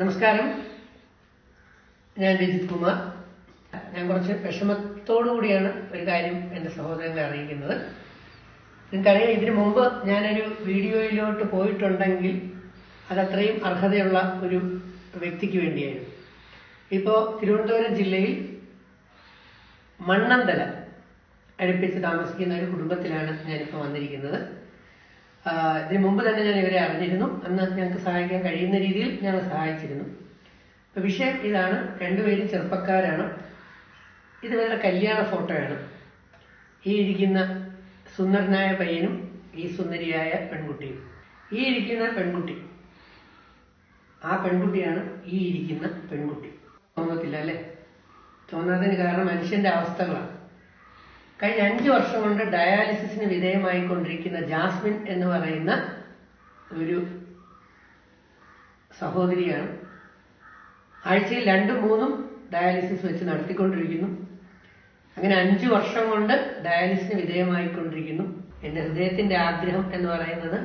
നമസ്കാരം. ഞാൻ രജിത് കുമാർ. ഞാൻ കുറച്ച് വിഷമത്തോടു കൂടിയാണ് ഒരു കാര്യം എന്റെ സഹോദരങ്ങളെ അറിയിക്കുന്നത്. നിങ്ങൾക്കറിയാം ഇതിനു മുമ്പ് ഞാനൊരു വീഡിയോയിലോട്ട് പോയിട്ടുണ്ടെങ്കിൽ അതത്രയും അർഹതയുള്ള ഒരു വ്യക്തിക്ക് വേണ്ടിയായിരുന്നു. ഇപ്പോൾ തിരുവനന്തപുരം ജില്ലയിൽ മണ്ണന്തല അടുപ്പിച്ച് താമസിക്കുന്ന ഒരു കുടുംബത്തിലാണ് ഞാനിപ്പോൾ വന്നിരിക്കുന്നത്. ഇതിനു മുമ്പ് തന്നെ ഞാൻ ഇവരെ അറിഞ്ഞിരുന്നു. അന്ന് ഞങ്ങൾക്ക് സഹായിക്കാൻ കഴിയുന്ന രീതിയിൽ ഞങ്ങൾ സഹായിച്ചിരുന്നു. അപ്പൊ വിഷയം ഇതാണ്. രണ്ടുപേരും ചെറുപ്പക്കാരാണ്. ഇത് ഇവരുടെ കല്യാണ ഫോട്ടോയാണ്. ഈ ഇരിക്കുന്ന സുന്ദരനായ പയ്യനും ഈ സുന്ദരിയായ പെൺകുട്ടിയും. ഈ ഇരിക്കുന്ന പെൺകുട്ടി. ആ പെൺകുട്ടിയാണ് ഈ ഇരിക്കുന്ന പെൺകുട്ടി. തോന്നത്തില്ല അല്ലേ? തോന്നാത്തതിന് കാരണം മനുഷ്യന്റെ അവസ്ഥകളാണ്. കഴിഞ്ഞ അഞ്ച് വർഷം കൊണ്ട് ഡയാലിസിസിന് വിധേയമായിക്കൊണ്ടിരിക്കുന്ന ജാസ്മിൻ എന്ന് പറയുന്ന ഒരു സഹോദരിയാണ്. ആഴ്ചയിൽ രണ്ടും മൂന്നും ഡയാലിസിസ് വെച്ച് നടത്തിക്കൊണ്ടിരിക്കുന്നു. അങ്ങനെ അഞ്ചു വർഷം കൊണ്ട് ഡയാലിസിന് വിധേയമായിക്കൊണ്ടിരിക്കുന്നു. എന്റെ ഹൃദയത്തിന്റെ ആഗ്രഹം എന്ന് പറയുന്നത്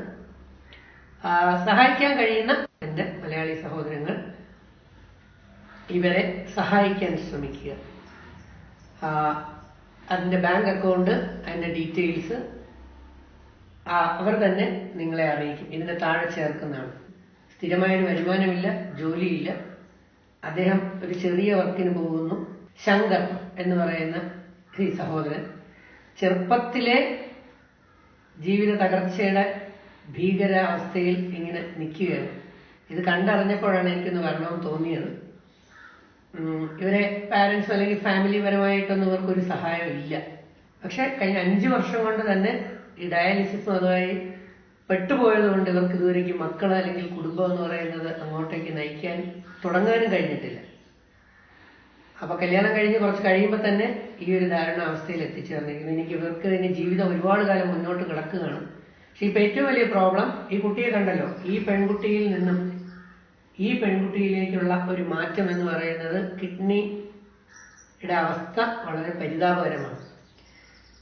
സഹായിക്കാൻ കഴിയുന്ന എന്റെ മലയാളി സഹോദരങ്ങൾ ഇവരെ സഹായിക്കാൻ ശ്രമിക്കുക. ആ, അതിന്റെ ബാങ്ക് അക്കൗണ്ട് അതിന്റെ ഡീറ്റെയിൽസ് അവർ തന്നെ നിങ്ങളെ അറിയിക്കും. ഇതിന്റെ താഴെ ചേർക്കുന്നതാണ്. സ്ഥിരമായൊരു വരുമാനമില്ല ജോലിയില്ല. അദ്ദേഹം ഒരു ചെറിയ വർക്കിന് പോകുന്നു. ശങ്കർ എന്ന് പറയുന്ന ഈ സഹോദരൻ ചെറുപ്പത്തിലെ ജീവിത തകർച്ചയുടെ ഭീകരാവസ്ഥയിൽ ഇങ്ങനെ നിൽക്കുകയാണ്. ഇത് കണ്ടറിഞ്ഞപ്പോഴാണ് എനിക്കൊന്ന് വരണമെന്ന് തോന്നിയത്. ഇവരെ പാരന്റ്സ് അല്ലെങ്കിൽ ഫാമിലി പരമായിട്ടൊന്നും ഇവർക്കൊരു സഹായം ഇല്ല പക്ഷെ കഴിഞ്ഞ അഞ്ചു വർഷം കൊണ്ട് തന്നെ ഈ ഡയാലിസിസും അതുമായി പെട്ടുപോയത് കൊണ്ട് ഇവർക്ക് ഇതുവരേക്ക് മക്കൾ അല്ലെങ്കിൽ കുടുംബം എന്ന് പറയുന്നത് അങ്ങോട്ടേക്ക് നയിക്കാൻ തുടങ്ങാനും കഴിഞ്ഞിട്ടില്ല. അപ്പൊ കല്യാണം കഴിഞ്ഞ് കുറച്ച് കഴിയുമ്പോൾ തന്നെ ഈ ഒരു ധാരണ അവസ്ഥയിൽ എത്തിച്ചേർന്നിരിക്കുന്നു. എനിക്ക് ഇവർക്ക് ഇനി ജീവിതം ഒരുപാട് കാലം മുന്നോട്ട് കിടക്കുകയാണ്. പക്ഷെ ഇപ്പൊ ഏറ്റവും വലിയ പ്രോബ്ലം ഈ കുട്ടിയെ കണ്ടല്ലോ. ഈ പെൺകുട്ടിയിൽ നിന്നും ഈ പെൺകുട്ടിയിലേക്കുള്ള ഒരു മാറ്റം എന്ന് പറയുന്നത് കിഡ്നിയുടെ അവസ്ഥ വളരെ പരിതാപകരമാണ്.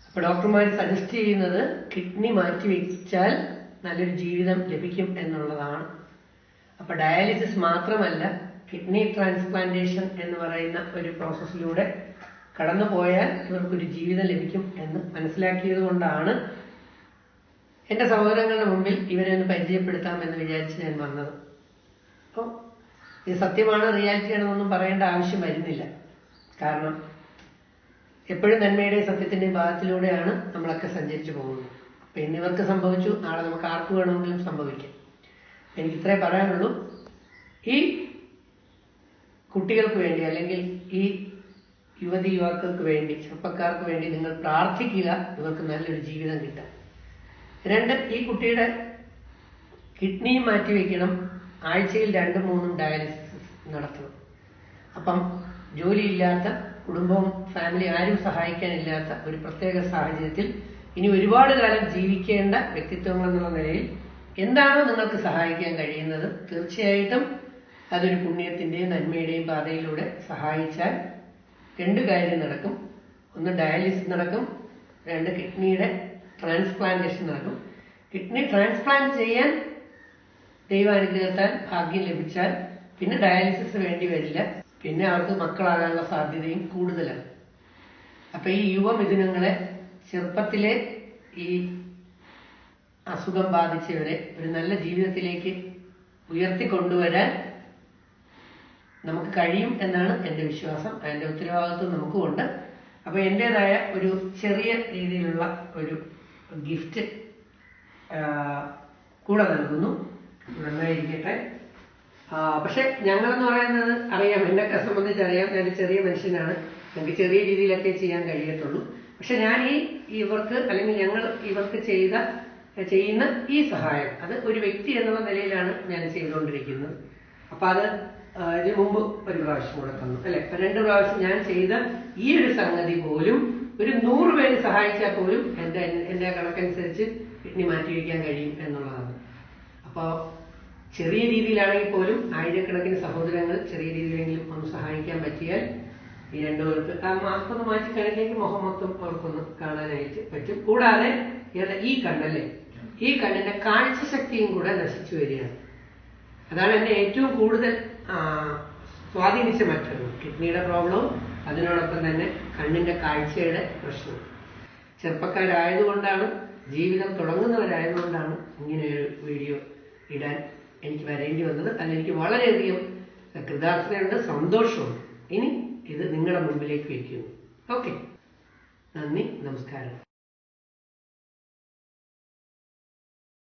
അപ്പൊ ഡോക്ടർമാർ സജസ്റ്റ് ചെയ്യുന്നത് കിഡ്നി മാറ്റി വെച്ചാൽ നല്ലൊരു ജീവിതം ലഭിക്കും എന്നുള്ളതാണ്. അപ്പൊ ഡയാലിസിസ് മാത്രമല്ല കിഡ്നി ട്രാൻസ്പ്ലാന്റേഷൻ എന്ന് പറയുന്ന ഒരു പ്രോസസ്സിലൂടെ കടന്നു പോയാൽ ഇവർക്കൊരു ജീവിതം ലഭിക്കും എന്ന് മനസ്സിലാക്കിയത് കൊണ്ടാണ് എന്റെ സഹോദരങ്ങളുടെ മുമ്പിൽ ഇവരെ ഒന്ന് പരിചയപ്പെടുത്താമെന്ന് വിചാരിച്ച് ഞാൻ വന്നത്. അപ്പോൾ ഇത് സത്യമാണ് റിയാലിറ്റി ആണെന്നൊന്നും പറയേണ്ട ആവശ്യം വരുന്നില്ല. കാരണം എപ്പോഴും നന്മയുടെയും സത്യത്തിന്റെയും ഭാഗത്തിലൂടെയാണ് നമ്മളൊക്കെ സഞ്ചരിച്ചു പോകുന്നത്. അപ്പൊ ഇന്നിവർക്ക് സംഭവിച്ചു നാളെ നമുക്ക് ആർക്ക് വേണമെങ്കിലും സംഭവിക്കാം. എനിക്ക് ഇത്രേ പറയാനുള്ളൂ. ഈ കുട്ടികൾക്ക് വേണ്ടി അല്ലെങ്കിൽ ഈ യുവതി യുവാക്കൾക്ക് വേണ്ടി ചെറുപ്പക്കാർക്ക് വേണ്ടി നിങ്ങൾ പ്രാർത്ഥിക്കുക ഇവർക്ക് നല്ലൊരു ജീവിതം കിട്ടാൻ രണ്ട് ഈ കുട്ടിയുടെ കിഡ്നിയും മാറ്റി വെക്കണം ആഴ്ചയിൽ രണ്ടും മൂന്നും ഡയാലിസിസ് നടത്തണം. അപ്പം ജോലിയില്ലാത്ത കുടുംബവും ഫാമിലി ആരും സഹായിക്കാനില്ലാത്ത ഒരു പ്രത്യേക സാഹചര്യത്തിൽ ഇനി ഒരുപാട് കാലം ജീവിക്കേണ്ട വ്യക്തിത്വങ്ങൾ എന്നുള്ള നിലയിൽ എന്താണോ നിങ്ങൾക്ക് സഹായിക്കാൻ കഴിയുന്നത്? തീർച്ചയായിട്ടും അതൊരു പുണ്യത്തിന്റെയും നന്മയുടെയും പാതയിലൂടെ സഹായിച്ചാൽ രണ്ട് കാര്യം നടക്കും. ഒന്ന് ഡയാലിസിസ് നടക്കും രണ്ട് കിഡ്നിയുടെ ട്രാൻസ്പ്ലാന്റേഷൻ നടക്കും. കിഡ്നി ട്രാൻസ്പ്ലാന്റ് ചെയ്യാൻ ദൈവാനുഗ്രഹത്താൽ ഭാഗ്യം ലഭിച്ചാൽ പിന്നെ ഡയാലിസിസ് വേണ്ടി വരില്ല. പിന്നെ അവർക്ക് മക്കളാകാനുള്ള സാധ്യതയും കൂടുതലാണ്. അപ്പൊ ഈ യുവമിഥുനങ്ങളെ ചെറുപ്പത്തിലെ ഈ അസുഖം ബാധിച്ചവരെ ഒരു നല്ല ജീവിതത്തിലേക്ക് ഉയർത്തിക്കൊണ്ടുവരാൻ നമുക്ക് കഴിയും എന്നാണ് എന്റെ വിശ്വാസം. അതിന്റെ ഉത്തരവാദിത്വം നമുക്കുമുണ്ട്. അപ്പൊ എന്റേതായ ഒരു ചെറിയ രീതിയിലുള്ള ഒരു ഗിഫ്റ്റ് കൂടെ നൽകുന്നു. നന്നായിരിക്കട്ടെ. പക്ഷെ ഞങ്ങളെന്ന് പറയുന്നത് അറിയാം. എന്നെ സംബന്ധിച്ച് അറിയാം. ഞാൻ ചെറിയ മനുഷ്യനാണ്. എനിക്ക് ചെറിയ രീതിയിലൊക്കെ ചെയ്യാൻ കഴിയത്തുള്ളൂ. പക്ഷെ ഞാൻ ഈ ഇവർക്ക് അല്ലെങ്കിൽ ഞങ്ങൾ ഇവർക്ക് ചെയ്ത ചെയ്യുന്ന ഈ സഹായം അത് ഒരു വ്യക്തി എന്നുള്ള നിലയിലാണ് ഞാൻ ചെയ്തുകൊണ്ടിരിക്കുന്നത്. അപ്പൊ അത് ഇതിനു മുമ്പ് ഒരു പ്രാവശ്യം കൂടെ തന്നു അല്ലെ? രണ്ട് പ്രാവശ്യം ഞാൻ ചെയ്ത ഈ ഒരു സംഗതി പോലും ഒരു നൂറ് പേര് സഹായിച്ചാൽ പോലും എന്റെ എന്റെ കണക്കനുസരിച്ച് കിഡ്നി മാറ്റി വയ്ക്കാൻ കഴിയും എന്നുള്ളതാണ്. അപ്പോ ചെറിയ രീതിയിലാണെങ്കിൽ പോലും ആയിരക്കണക്കിന് സഹോദരങ്ങൾ ചെറിയ രീതിയിലെങ്കിലും ഒന്ന് സഹായിക്കാൻ പറ്റിയാൽ ഈ രണ്ടുപേർക്ക് ആ മാസ്കൊന്ന് മാറ്റി കഴിഞ്ഞെങ്കിൽ മുഖം മൊത്തം അവർക്കൊന്ന് കാണാനായിട്ട് പറ്റും. കൂടാതെ ഈ കണ്ണല്ലേ? ഈ കണ്ണിന്റെ കാഴ്ചശക്തിയും കൂടെ നശിച്ചു വരികയാണ്. അതാണ് എന്നെ ഏറ്റവും കൂടുതൽ സ്വാധീനിച്ച മറ്റൊന്ന് കിഡ്നിയുടെ പ്രോബ്ലവും അതിനോടൊപ്പം തന്നെ കണ്ണിന്റെ കാഴ്ചയുടെ പ്രശ്നം ചെറുപ്പക്കാരായതുകൊണ്ടാണ് ജീവിതം തുടങ്ങുന്നവരായതുകൊണ്ടാണ് ഇങ്ങനെ ഒരു വീഡിയോ ഇടാൻ എനിക്ക് വരേണ്ടി വന്നത് അല്ല എനിക്ക് വളരെയധികം കൃതാർത്ഥതയുണ്ട് സന്തോഷമുണ്ട്. ഇനി ഇത് നിങ്ങളുടെ മുമ്പിലേക്ക് വയ്ക്കുന്നു. ഓക്കെ. നന്ദി നമസ്കാരം.